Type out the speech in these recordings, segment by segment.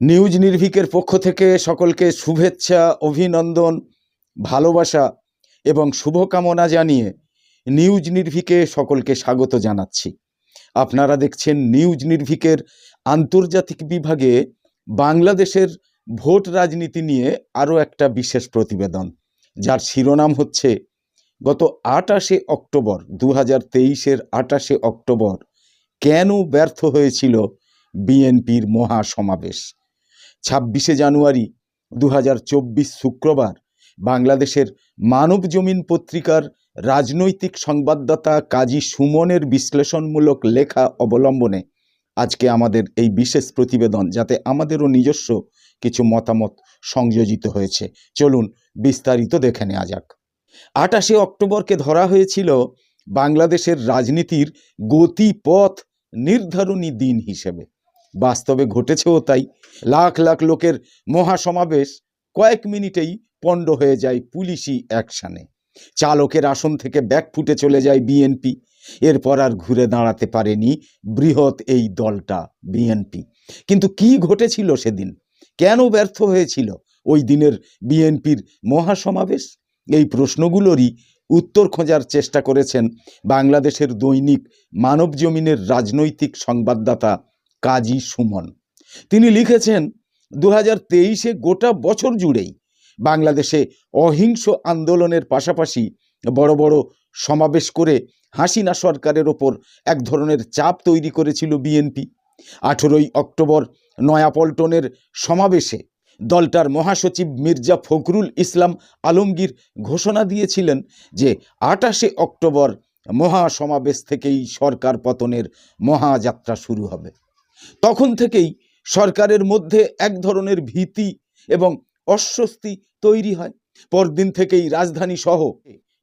News নির্ভীকের পক্ষ থেকে সকলকে শুভেচ্ছা, অভিনন্দন, ভালোবাসা এবং শুভকামনা জানিয়ে নিউজ নির্ভীকে সকলকে স্বাগত জানাচ্ছি। আপনারা দেখছেন নিউজ নির্ভীকের আন্তর্জাতিক বিভাগে বাংলাদেশের ভোট রাজনীতি নিয়ে আরও একটা বিশেষ প্রতিবেদন। যার শিরোনাম হচ্ছে, গত আটাশে অক্টোবর দু হাজার তেইশের আটাশে অক্টোবর কেন ব্যর্থ হয়েছিল বিএনপির মহাসমাবেশ? ছাব্বিশে জানুয়ারি দু হাজার চব্বিশ শুক্রবার বাংলাদেশের মানব জমিন পত্রিকার রাজনৈতিক সংবাদদাতা কাজী সুমনের বিশ্লেষণমূলক লেখা অবলম্বনে আজকে আমাদের এই বিশেষ প্রতিবেদন যাতে আমাদেরও নিজস্ব কিছু মতামত সংযোজিত হয়েছে। চলুন বিস্তারিত দেখে নেওয়া যাক। আটাশে অক্টোবরকে ধরা হয়েছিল বাংলাদেশের রাজনীতির গতিপথ নির্ধারণী দিন হিসেবে। বাস্তবে ঘটেছেও তাই। লাখ লাখ লোকের মহাসমাবেশ কয়েক মিনিটেই পণ্ড হয়ে যায় পুলিশি অ্যাকশানে। চালকের আসন থেকে ব্যাক ফুটে চলে যায় বিএনপি। এরপর আর ঘুরে দাঁড়াতে পারেনি বৃহৎ এই দলটা, বিএনপি। কিন্তু কি ঘটেছিল সেদিন? কেন ব্যর্থ হয়েছিল ওই দিনের বিএনপির মহাসমাবেশ? এই প্রশ্নগুলোরই উত্তর খোঁজার চেষ্টা করেছেন বাংলাদেশের দৈনিক মানব জমিনের রাজনৈতিক সংবাদদাতা কাজী সুমন। তিনি লিখেছেন দু হাজার তেইশে গোটা বছর জুড়েই বাংলাদেশে অহিংস আন্দোলনের পাশাপাশি বড় বড় সমাবেশ করে হাসিনা সরকারের ওপর এক ধরনের চাপ তৈরি করেছিল বিএনপি। আঠেরোই অক্টোবর নয়াপল্টনের সমাবেশে দলটার মহাসচিব মির্জা ফখরুল ইসলাম আলমগীর ঘোষণা দিয়েছিলেন যে আটাশে অক্টোবর মহাসমাবেশ থেকেই সরকার পতনের মহাযাত্রা শুরু হবে। তখন থেকেই সরকারের মধ্যে এক ধরনের ভীতি এবং অস্বস্তি তৈরি হয়। পরদিন থেকেই রাজধানী সহ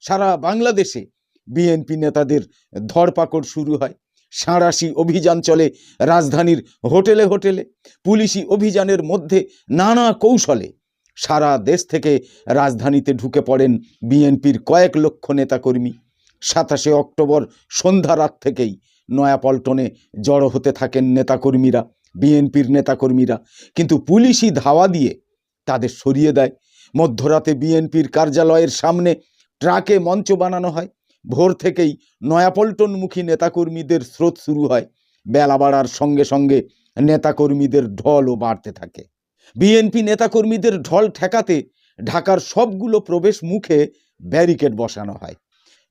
সারা বাংলাদেশে বিএনপি নেতাদের ধরপাকড় শুরু হয়। সাঁড়াশি অভিযান চলে রাজধানীর হোটেলে হোটেলে। পুলিশি অভিযানের মধ্যে নানা কৌশলে সারা দেশ থেকে রাজধানীতে ঢুকে পড়েন বিএনপির কয়েক লক্ষ নেতাকর্মী। সাতাশে অক্টোবর সন্ধ্যা রাত থেকেই নয়াপল্টনে জড়ো হতে থাকেন নেতাকর্মীরা, বিএনপির নেতাকর্মীরা। কিন্তু পুলিশই ধাওয়া দিয়ে তাদের সরিয়ে দেয়। মধ্যরাতে বিএনপির কার্যালয়ের সামনে ট্রাকে মঞ্চ বানানো হয়। ভোর থেকেই নয়াপল্টনমুখী নেতাকর্মীদের স্রোত শুরু হয়। বেলা বাড়ার সঙ্গে সঙ্গে নেতাকর্মীদের ঢলও বাড়তে থাকে। বিএনপি নেতাকর্মীদের ঢল ঠেকাতে ঢাকার সবগুলো প্রবেশ মুখে ব্যারিকেড বসানো হয়।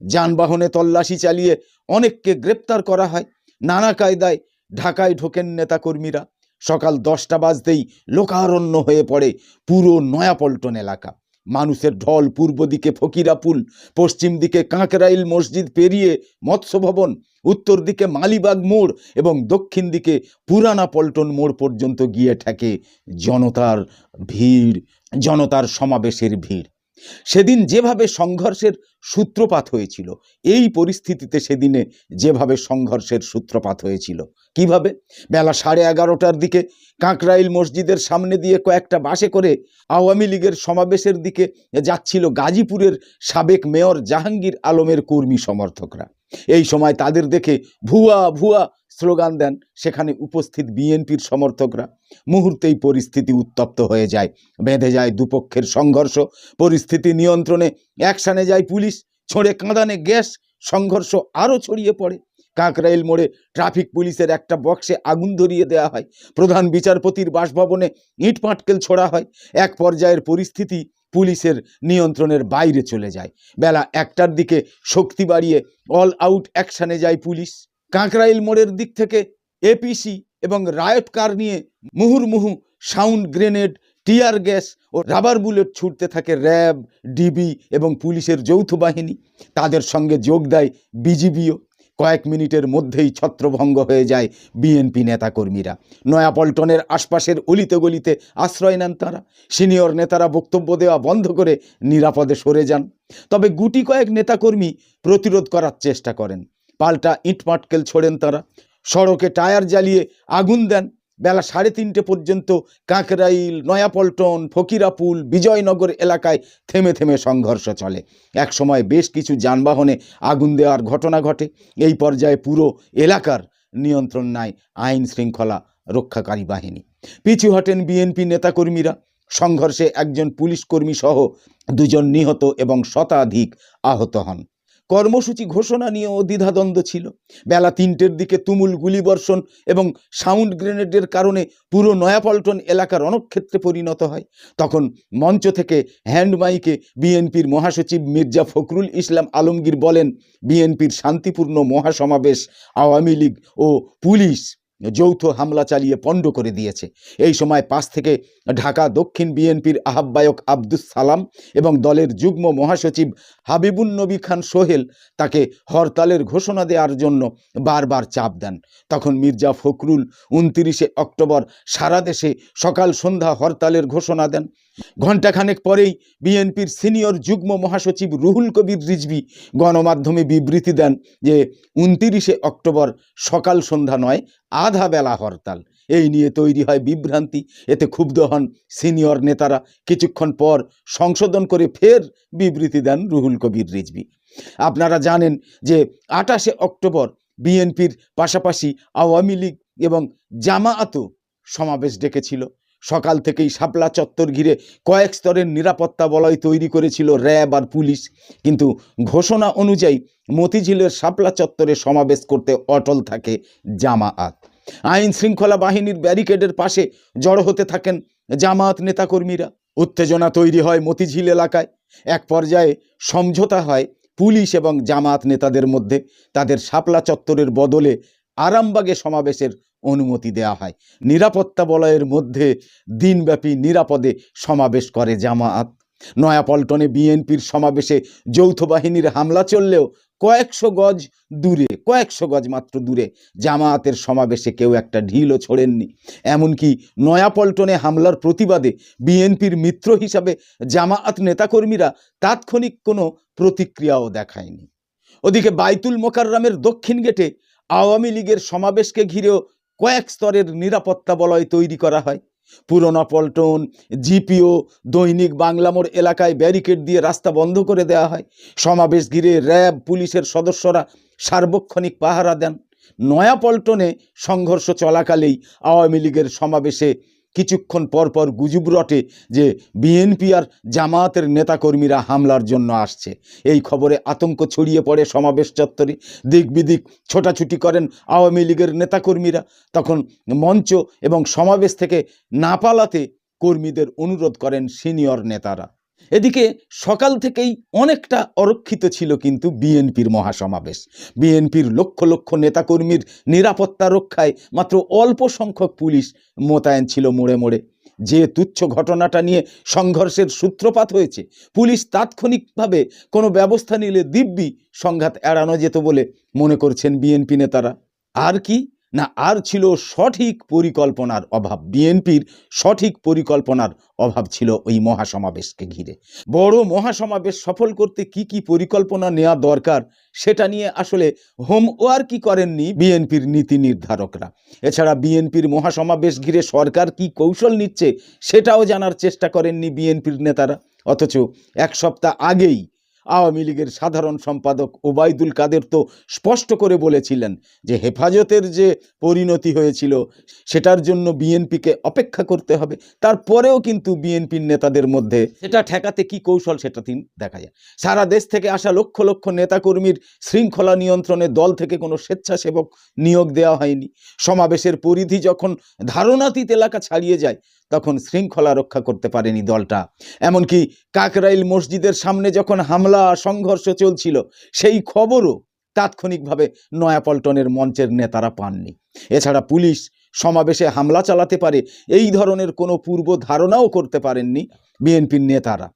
যানবাহনে তল্লাশি চালিয়ে অনেককে গ্রেপ্তার করা হয়। নানা কায়দায় ঢাকায় ঢোকেন নেতাকর্মীরা। সকাল দশটা বাজতেই লোকারণ্য হয়ে পড়ে পুরো নয়াপল্টন এলাকা। মানুষের ঢল পূর্ব দিকে ফকিরাপুল, পশ্চিম দিকে কাঁকরাইল মসজিদ পেরিয়ে মৎস্য ভবন উত্তর দিকে মালিবাগ মোড় এবং দক্ষিণ দিকে পুরানা পল্টন মোড় পর্যন্ত গিয়ে ঠেকে জনতার ভিড়, জনতার সমাবেশের ভিড়। সেদিন যেভাবে সংঘর্ষের সূত্রপাত হয়েছিল, এই পরিস্থিতিতে সেদিনে যেভাবে সংঘর্ষের সূত্রপাত হয়েছিল, কীভাবে? বেলা সাড়ে এগারোটার দিকে কাঁকরাইল মসজিদের সামনে দিয়ে কয়েকটা বাসে করে আওয়ামী লীগের সমাবেশের দিকে যাচ্ছিল গাজীপুরের সাবেক মেয়র জাহাঙ্গীর আলমের কর্মী সমর্থকরা। এই সময় তাদের দেখে ভুয়া ভুয়া স্লোগান দেন, সেখানে উপস্থিত বিএনপির সমর্থকরা। মুহূর্তেই পরিস্থিতি উত্তপ্ত হয়ে যায়। বেঁধে যায় দুপক্ষের সংঘর্ষ। পরিস্থিতি নিয়ন্ত্রণে অ্যাকশানে যায় পুলিশ। ছড়ে কাঁদানে গ্যাস। সংঘর্ষ আরও ছড়িয়ে পড়ে। কাকরাইল মোড়ে ট্রাফিক পুলিশের একটা বক্সে আগুন ধরিয়ে দেওয়া হয়। প্রধান বিচারপতির বাসভবনে ইট পাটকেল ছোড়া হয়। এক পর্যায়ের পরিস্থিতি পুলিশের নিয়ন্ত্রণের বাইরে চলে যায়। বেলা একটার দিকে শক্তি বাড়িয়ে অল আউট অ্যাকশানে যায় পুলিশ। কাঁকরাইল মোড়ের দিক থেকে এপিসি এবং রায়ট কার নিয়ে মুহুর্মুহু সাউন্ড গ্রেনেড, টিয়ার গ্যাস ও রাবার বুলেট ছুটতে থাকে র্যাব, ডিবি এবং পুলিশের যৌথ বাহিনী। তাদের সঙ্গে যোগ দেয় বিজিবিও। কয়েক মিনিটের মধ্যেই ছত্রভঙ্গ হয়ে যায় বিএনপি নেতাকর্মীরা। নয়াপল্টনের আশপাশের অলিতে গলিতে আশ্রয় নেন তারা। সিনিয়র নেতারা বক্তব্য দেওয়া বন্ধ করে নিরাপদে সরে যান। তবে গুটি কয়েক নেতাকর্মী প্রতিরোধ করার চেষ্টা করেন। পাল্টা ইটপাটকেল ছোড়েন তারা। সড়কে টায়ার জ্বালিয়ে আগুন দেন। বেলা সাড়ে তিনটে পর্যন্ত কাঁকরাইল, নয়াপল্টন, ফকিরাপুল, বিজয়নগর এলাকায় থেমে থেমে সংঘর্ষ চলে। একসময় বেশ কিছু যানবাহনে আগুন দেওয়ার ঘটনা ঘটে। এই পর্যায়ে পুরো এলাকার নিয়ন্ত্রণ নেয় আইন শৃঙ্খলা রক্ষাকারী বাহিনী। পিছু হটেন বিএনপি নেতাকর্মীরা। সংঘর্ষে একজন পুলিশ কর্মী সহ দুজন নিহত এবং শতাধিক আহত হন। কর্মসূচি ঘোষণা নিয়েও দ্বিধাদ্বন্দ্ব ছিল। বেলা তিনটের দিকে তুমুল গুলিবর্ষণ এবং সাউন্ড গ্রেনেডের কারণে পুরো নয়াপল্টন এলাকার অনক্ষেত্রে পরিণত হয়। তখন মঞ্চ থেকে হ্যান্ড মাইকে বিএনপির মহাসচিব মির্জা ফখরুল ইসলাম আলমগীর বলেন, বিএনপির শান্তিপূর্ণ মহাসমাবেশ আওয়ামী লীগ ও পুলিশ যৌথ হামলা চালিয়ে পণ্ড করে দিয়েছে। এই সময় পাশ থেকে ঢাকা দক্ষিণ বিএনপির আহ্বায়ক আব্দুস সালাম এবং দলের যুগ্ম মহাসচিব হাবিবুন নবী খান সোহেল তাকে হরতালের ঘোষণা দেওয়ার জন্য বারবার চাপ দেন। তখন মির্জা ফখরুল উনতিরিশে অক্টোবর সারা দেশে সকাল সন্ধ্যা হরতালের ঘোষণা দেন। ঘণ্টাখানেক পরেই বিএনপির সিনিয়র যুগ্ম মহাসচিব রুহুল কবির রিজভি গণমাধ্যমে বিবৃতি দেন যে উনতিরিশে অক্টোবর সকাল সন্ধ্যা নয় আধা বেলা হরতাল। এই নিয়ে তৈরি হয় বিভ্রান্তি। এতে ক্ষুব্ধ হন সিনিয়র নেতারা। কিছুক্ষণ পর সংশোধন করে ফের বিবৃতি দেন রুহুল কবির রিজবি আপনারা জানেন যে আটাশে অক্টোবর বিএনপির পাশাপাশি আওয়ামী লীগ এবং জামায়াতও সমাবেশ ডেকেছিল। সকাল থেকেই শাপলা চত্বর ঘিরে কয়েক স্তরের নিরাপত্তা বলয় তৈরি করেছিল র্যাব আর পুলিশ। কিন্তু ঘোষণা অনুযায়ী মতিঝিলের শাপলা চত্বরে সমাবেশ করতে অটল থাকে জামায়াত। আইন শৃঙ্খলা বাহিনীর ব্যারিকেডের পাশে জড়ো হতে থাকেন জামায়াত নেতাকর্মীরা। উত্তেজনা তৈরি হয় মতিঝিল এলাকায়। এক পর্যায়ে সমঝোতা হয় পুলিশ এবং জামায়াত নেতাদের মধ্যে। তাদের শাপলা চত্বরের বদলে আরামবাগে সমাবেশের অনুমতি দেওয়া হয়। নিরাপত্তা বলয়ের মধ্যে দিনব্যাপী নিরাপদে সমাবেশ করে জামায়াত। নয়াপল্টনে বিএনপির সমাবেশে যৌথ বাহিনীর হামলা চললেও কয়েকশো গজ দূরে, কয়েকশো গজ মাত্র দূরে জামায়াতের সমাবেশে কেউ একটা ঢিলও ছোড়েননি। এমনকি নয়াপল্টনে হামলার প্রতিবাদে বিএনপির মিত্র হিসাবে জামায়াত নেতাকর্মীরা তাৎক্ষণিক কোনো প্রতিক্রিয়াও দেখায়নি। ওদিকে বাইতুল মোকাররমের দক্ষিণ গেটে আওয়ামী লীগের সমাবেশকে ঘিরেও কয়েক স্তরের নিরাপত্তা বলয় তৈরি করা হয়। পুরনো পল্টন, জিপিও, দৈনিক বাংলামোড় এলাকায় ব্যারিকেড দিয়ে রাস্তা বন্ধ করে দেওয়া হয়। সমাবেশ ঘিরে র্যাব, পুলিশের সদস্যরা সার্বক্ষণিক পাহারা দেন। নয়া পল্টনে সংঘর্ষ চলাকালেই আওয়ামী লীগের সমাবেশে কিছুক্ষণ পর পর গুজব রটে যে বিএনপি আর জামায়াতের নেতাকর্মীরা হামলার জন্য আসছে। এই খবরে আতঙ্ক ছড়িয়ে পড়ে সমাবেশ চত্বরে। দিক বিদিক ছোটাছুটি করেন আওয়ামী লীগের নেতাকর্মীরা। তখন মঞ্চ এবং সমাবেশ থেকে না পালাতে কর্মীদের অনুরোধ করেন সিনিয়র নেতারা। এদিকে সকাল থেকেই অনেকটা অরক্ষিত ছিল কিন্তু বিএনপির মহাসমাবেশ। বিএনপির লক্ষ লক্ষ নেতাকর্মীর নিরাপত্তা রক্ষায় মাত্র অল্প সংখ্যক পুলিশ মোতায়েন ছিল মোড়ে মোড়ে। যে তুচ্ছ ঘটনাটা নিয়ে সংঘর্ষের সূত্রপাত হয়েছে, পুলিশ তাৎক্ষণিকভাবে কোনো ব্যবস্থা নিলে দিব্যি সংঘাত এড়ানো যেত বলে মনে করছেন বিএনপি নেতারা। আর কি? না আর ছিল সঠিক পরিকল্পনার অভাব। বিএনপির সঠিক পরিকল্পনার অভাব ছিল ওই মহাসমাবেশকে ঘিরে। বড় মহাসমাবেশ সফল করতে কি কি পরিকল্পনা নেওয়া দরকার সেটা নিয়ে আসলে হোমওয়ার্কই করেননি বিএনপির নীতি নির্ধারকরা। এছাড়া বিএনপির মহাসমাবেশ ঘিরে সরকার কি কৌশল নিচ্ছে সেটাও জানার চেষ্টা করেননি বিএনপির নেতারা। অথচ এক সপ্তাহ আগেই আওয়ামী লীগের সাধারণ সম্পাদক ওবায়দুল কাদের তো স্পষ্ট করে বলেছিলেন যে হেফাজতের যে পরিণতি হয়েছিল, সেটার জন্য বিএনপিকে অপেক্ষা করতে হবে। তারপরেও কিন্তু বিএনপির নেতাদের মধ্যে সেটা ঠেকাতে কি কৌশল সেটা তিন দেখা যায়। সারা দেশ থেকে আসা লক্ষ লক্ষ নেতাকর্মীর শৃঙ্খলা নিয়ন্ত্রণে দল থেকে কোনো স্বেচ্ছাসেবক নিয়োগ দেওয়া হয়নি। সমাবেশের পরিধি যখন ধারণাতীত এলাকা ছাড়িয়ে যায় তখন শৃঙ্খলা রক্ষা করতে পারেনি দলটা। এমনকি কাকরাইল মসজিদের সামনে যখন হামলা, সংঘর্ষ চলছিল, সেই খবরও তাৎক্ষণিকভাবে নয়াপল্টনের মঞ্চের নেতারা পাননি। এছাড়া পুলিশ সমাবেশে হামলা চালাতে পারে এই ধরনের কোনো পূর্ব ধারণাও করতে পারেননি বিএনপির নেতারা।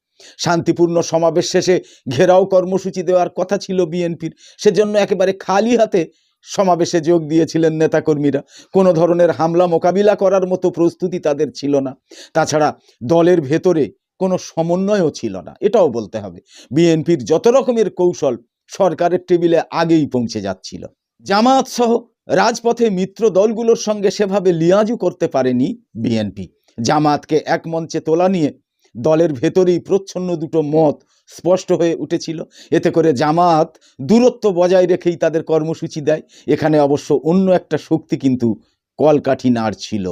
শান্তিপূর্ণ সমাবেশ শেষে ঘেরাও কর্মসূচি দেওয়ার কথা ছিল বিএনপির, সেজন্য একেবারে খালি হাতে সমাবেশে যোগ দিয়েছিলেন নেতাকর্মীরা। কোনো ধরনের হামলা মোকাবিলা করার মতো প্রস্তুতি তাদের ছিল না। তাছাড়া দলের ভেতরে কোনো সমন্বয়ও ছিল না। এটাও বলতে হবে। বিএনপির যত রকমের কৌশল সরকারের টেবিলে আগেই পৌঁছে যাচ্ছিল। জামায়াত সহ রাজপথে মিত্র দলগুলোর সঙ্গে সেভাবে লিয়াজু করতে পারেনি বিএনপি। জামায়াতকে এক মঞ্চে তোলা নিয়ে দলের ভেতরেই প্রচ্ছন্ন দুটো মত স্পষ্ট হয়ে উঠেছিল। এতে করে জামাত দূরত্ব বজায় রেখেই তাদের কর্মসূচি দেয়। এখানে অবশ্য অন্য একটা শক্তি কিন্তু কলকাঠি নাড়ছিল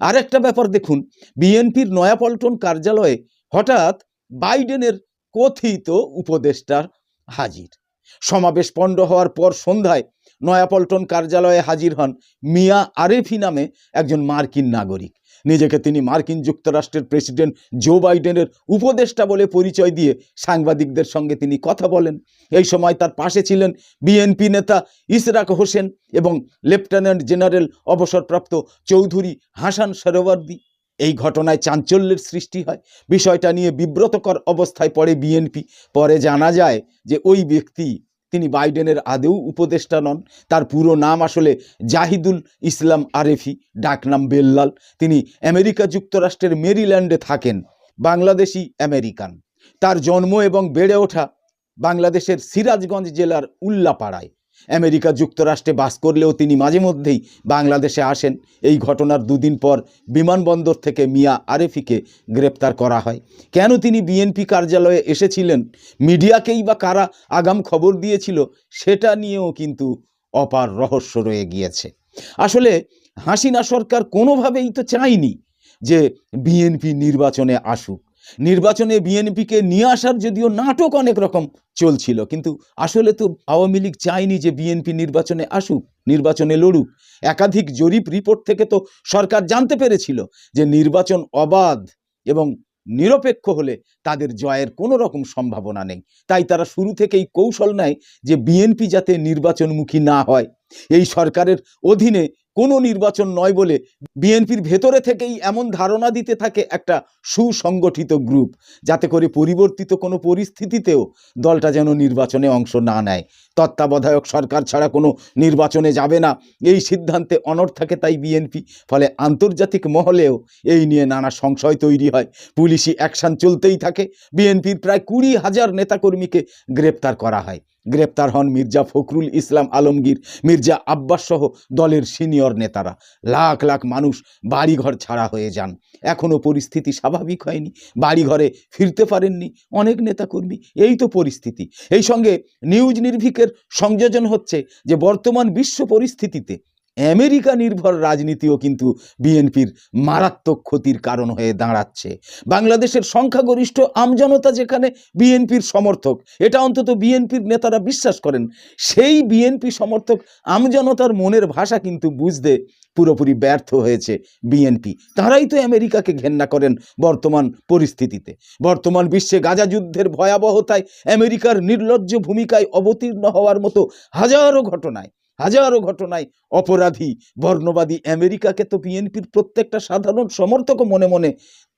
আর একটা ব্যাপার দেখুন, বিএনপির নয়াপল্টন কার্যালয়ে হঠাৎ বাইডেনের কথিত উপদেষ্টার হাজির। সমাবেশ পণ্ড হওয়ার পর সন্ধ্যায় নয়াপল্টন কার্যালয়ে হাজির হন মিয়া আরেফি নামে একজন মার্কিন নাগরিক। নিজেকে তিনি মার্কিন যুক্তরাষ্ট্রের প্রেসিডেন্ট জো বাইডেনের উপদেষ্টা বলে পরিচয় দিয়ে সাংবাদিকদের সঙ্গে তিনি কথা বলেন। এই সময় তার পাশে ছিলেন বিএনপি নেতা ইসরাক হোসেন এবং লেফটেন্যান্ট জেনারেল অবসরপ্রাপ্ত চৌধুরী হাসান সরোয়ার্দি এই ঘটনায় চাঞ্চল্যের সৃষ্টি হয়। বিষয়টা নিয়ে বিব্রতকর অবস্থায় পড়ে বিএনপি। পরে জানা যায় যে ওই ব্যক্তি তিনি বাইডেনের আদেও উপদেষ্টা নন। তার পুরো নাম আসলে জাহিদুল ইসলাম আরেফি, ডাকনাম বেল্লাল। তিনি আমেরিকা যুক্তরাষ্ট্রের মেরিল্যান্ডে থাকেন, বাংলাদেশি আমেরিকান। তার জন্ম এবং বেড়ে ওঠা বাংলাদেশের সিরাজগঞ্জ জেলার উল্লাপাড়ায়। আমেরিকা যুক্তরাষ্ট্রে বাস করলেও তিনি মাঝে মধ্যেই বাংলাদেশে আসেন। এই ঘটনার দুদিন পর বিমানবন্দর থেকে মিয়া আরেফিকে গ্রেপ্তার করা হয়। কেন তিনি বিএনপি কার্যালয়ে এসেছিলেন? মিডিয়াকেই বা কারা আগাম খবর দিয়েছিল, সেটা নিয়েও কিন্তু অপার রহস্য রয়ে গিয়েছে। আসলে হাসিনা সরকার কোনোভাবেই তো চায়নি যে বিএনপি নির্বাচনে আসুক। নির্বাচনে বিএনপিকে নিয়ে আসার যদিও নাটক অনেক রকম চলছিল, কিন্তু আসলে তো আওয়ামী লীগ চায়নি যে বিএনপি নির্বাচনে আসুক, নির্বাচনে লড়ুক। একাধিক জরিপ রিপোর্ট থেকে তো সরকার জানতে পেরেছিল যে নির্বাচন অবাধ এবং নিরপেক্ষ হলে তাদের জয়ের কোনো রকম সম্ভাবনা নেই। তাই তারা শুরু থেকেই কৌশল নেয় যে বিএনপি যাতে নির্বাচনমুখী না হয়। এই সরকারের অধীনে কোনো নির্বাচন নয় বলে বিএনপির ভেতরে থেকেই এমন ধারণা দিতে থাকে একটা সুসংগঠিত গ্রুপ, যাতে করে পরিবর্তিত কোনো পরিস্থিতিতেও দলটা যেন নির্বাচনে অংশ না নেয়। তত্ত্বাবধায়ক সরকার ছাড়া কোনো নির্বাচনে যাবে না। এই সিদ্ধান্তে অনড় থাকে তাই বিএনপি, ফলে আন্তর্জাতিক মহলেও এই নিয়ে নানা সংশয় তৈরি হয়। পুলিশি অ্যাকশন চলতেই থাকে। বিএনপির প্রায় কুড়ি হাজার নেতাকর্মীকে গ্রেপ্তার করা হয়। গ্রেপ্তার হন মির্জা ফখরুল ইসলাম আলমগীর, মির্জা আব্বাস সহ দলের সিনিয়র নেতারা। লাখ লাখ মানুষ বাড়িঘর ছাড়া হয়ে যান। এখনও পরিস্থিতি স্বাভাবিক হয়নি। বাড়িঘরে ফিরতে পারেননি অনেক নেতাকর্মী। এই তো পরিস্থিতি। এই সঙ্গে নিউজ নির্ভিকের সংযোজন হচ্ছে যে বর্তমান বিশ্ব পরিস্থিতিতে আমেরিকা নির্ভর রাজনীতিও কিন্তু বিএনপির মারাত্মক ক্ষতির কারণ হয়ে দাঁড়াচ্ছে। বাংলাদেশের সংখ্যাগরিষ্ঠ আমজনতা যেখানে বিএনপির সমর্থক, এটা অন্তত বিএনপির নেতারা বিশ্বাস করেন। সেই বিএনপি সমর্থক আমজনতার মনের ভাষা কিন্তু বুঝতে পুরোপুরি ব্যর্থ হয়েছে বিএনপি। তারাই তো আমেরিকাকে ঘেন্না করেন বর্তমান পরিস্থিতিতে। বর্তমান বিশ্বে গাজা যুদ্ধের ভয়াবহতায় আমেরিকার নির্লজ্জ ভূমিকায় অবতীর্ণ হওয়ার মতো হাজারো ঘটনায় হাজারো ঘটনায় অপরাধী, বর্ণবাদী আমেরিকাকে তো বিএনপির প্রত্যেকটা সাধারণ সমর্থকও মনে মনে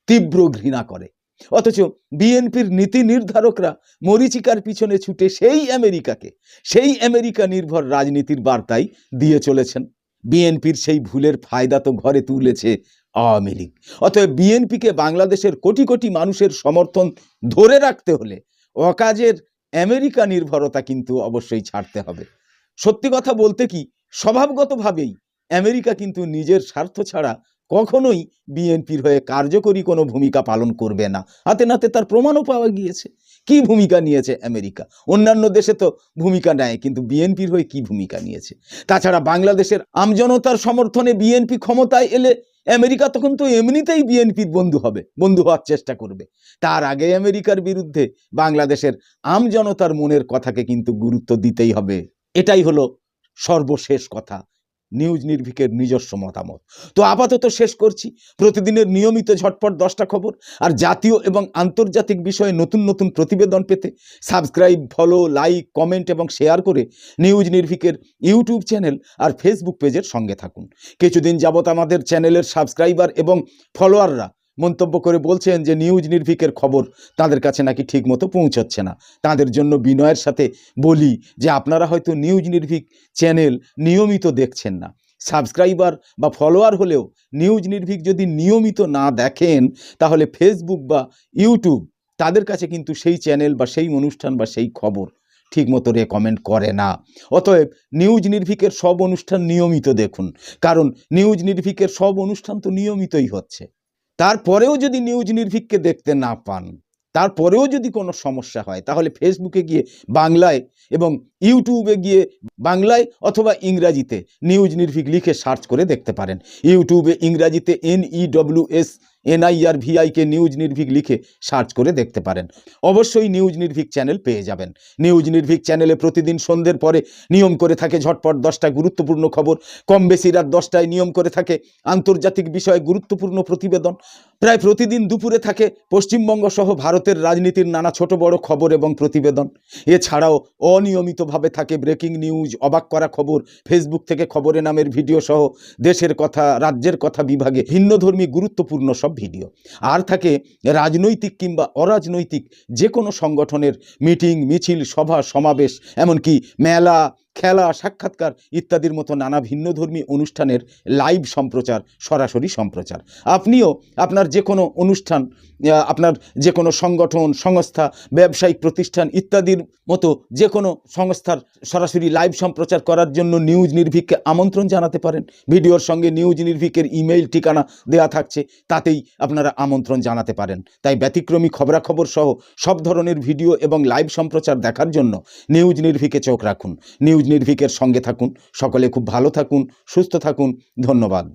তীব্র ঘৃণা করে। অথচ বিএনপির নীতি নির্ধারকরা মরিচিকার পিছনে ছুটে সেই আমেরিকাকে, সেই আমেরিকা নির্ভর রাজনীতির বার্তাই দিয়ে চলেছেন। বিএনপির সেই ভুলের ফায়দা তো ঘরে তুলেছে আওয়ামী লীগ। অতএব বিএনপিকে বাংলাদেশের কোটি কোটি মানুষের সমর্থন ধরে রাখতে হলে অকাজের আমেরিকা নির্ভরতা কিন্তু অবশ্যই ছাড়তে হবে। সত্যি কথা বলতে কি, স্বভাবগতভাবেই আমেরিকা কিন্তু নিজের স্বার্থ ছাড়া কখনোই বিএনপির হয়ে কার্যকরী কোনো ভূমিকা পালন করবে না। হাতে নাতে তার প্রমাণও পাওয়া গিয়েছে। কি ভূমিকা নিয়েছে আমেরিকা? অন্যান্য দেশে তো ভূমিকা নেয়, কিন্তু বিএনপির হয়ে কি ভূমিকা নিয়েছে? তাছাড়া বাংলাদেশের আমজনতার সমর্থনে বিএনপি ক্ষমতায় এলে আমেরিকা তখন তো এমনিতেই বিএনপির বন্ধু হবে, বন্ধু হওয়ার চেষ্টা করবে। তার আগে আমেরিকার বিরুদ্ধে বাংলাদেশের আমজনতার মনের কথাকে কিন্তু গুরুত্ব দিতেই হবে। এটাই হলো সর্বশেষ কথা। নিউজ নির্ভিকের নিজস্ব মতামত। তো আপাতত শেষ করছি। প্রতিদিনের নিয়মিত ঝটপট দশটা খবর আর জাতীয় এবং আন্তর্জাতিক বিষয়ে নতুন নতুন প্রতিবেদন পেতে সাবস্ক্রাইব, ফলো, লাইক, কমেন্ট এবং শেয়ার করে নিউজ নির্ভিকের ইউটিউব চ্যানেল আর ফেসবুক পেজের সঙ্গে থাকুন। কিছুদিন যাবত আমাদের চ্যানেলের সাবস্ক্রাইবার এবং ফলোয়াররা মন্তব্য করে বলছেন যে নিউজ নির্ভিকের খবর তাদের কাছে নাকি ঠিকমতো পৌঁছচ্ছে না। তাদের জন্য বিনয়ের সাথে বলি যে আপনারা হয়তো নিউজ নির্ভিক চ্যানেল নিয়মিত দেখছেন না। সাবস্ক্রাইবার বা ফলোয়ার হলেও নিউজ নির্ভিক যদি নিয়মিত না দেখেন, তাহলে ফেসবুক বা ইউটিউব তাদের কাছে কিন্তু সেই চ্যানেল বা সেই অনুষ্ঠান বা সেই খবর ঠিকমতো রেকমেন্ড করে না। অতএব নিউজ নির্ভিকের সব অনুষ্ঠান নিয়মিত দেখুন। কারণ নিউজ নির্ভিকের সব অনুষ্ঠান তো নিয়মিতই হচ্ছে। তারপরেও যদি নিউজ নির্ভিককে দেখতে না পান, তারপরেও যদি কোনো সমস্যা হয়, তাহলে ফেসবুকে গিয়ে বাংলায় এবং ইউটিউবে গিয়ে বাংলায় অথবা ইংরাজিতে নিউজ নির্ভীক লিখে সার্চ করে দেখতে পারেন। ইউটিউবে ইংরাজিতে N E W S NIR VIK news Nirbhik লিখে সার্চ করে দেখতে পারেন। অবশ্যই নিউজ নির্ভীক চ্যানেল পেয়ে যাবেন। নিউজ নির্ভীক চ্যানেলে প্রতিদিন সন্ধ্যের পরে নিয়ম করে থাকে ঝটপট দশটা গুরুত্বপূর্ণ খবর। কম বেশি রাত দশটায় নিয়ম করে থাকে আন্তর্জাতিক বিষয়ে গুরুত্বপূর্ণ প্রতিবেদন। প্রায় প্রতিদিন দুপুরে থাকে পশ্চিমবঙ্গ সহ ভারতের রাজনীতির নানা ছোট বড় খবর এবং প্রতিবেদন। এছাড়াও অনিয়মিতভাবে থাকে ব্রেকিং নিউজ, অবাক করা খবর, ফেসবুক থেকে খবরে নামের ভিডিও সহ দেশের কথা, রাজ্যের কথা বিভাগে ভিন্নধর্মী গুরুত্বপূর্ণ সব ভিডিও। আর থাকে রাজনৈতিক কিংবা অরাজনৈতিক যে কোনো সংগঠনের মিটিং, মিছিল, সভা, সমাবেশ, এমনকি মেলা খেলা, সাক্ষাৎকার ইত্যাদির মতো নানা ভিন্নধর্মী অনুষ্ঠানের লাইভ সম্প্রচার, সরাসরি সম্প্রচার। আপনিও আপনার যে কোনো অনুষ্ঠান আপনার যে কোনো সংগঠন, সংস্থা, ব্যবসায়িক প্রতিষ্ঠান ইত্যাদির মতো যে কোনো সংস্থার সরাসরি লাইভ সম্প্রচার করার জন্য নিউজ নির্ভীককে আমন্ত্রণ জানাতে পারেন। ভিডিওর সঙ্গে নিউজ নির্ভীকের ইমেইল ঠিকানা দেওয়া থাকছে, তাতেই আপনারা আমন্ত্রণ জানাতে পারেন। তাই ব্যতিক্রমী খবরাখবর সহ সব ধরনের ভিডিও এবং লাইভ সম্প্রচার দেখার জন্য নিউজ নির্ভীকে চোখ রাখুন। নিউজ নির্ভীকের সঙ্গে থাকুন। সকলে খুব ভালো থাকুন সুস্থ থাকুন। ধন্যবাদ।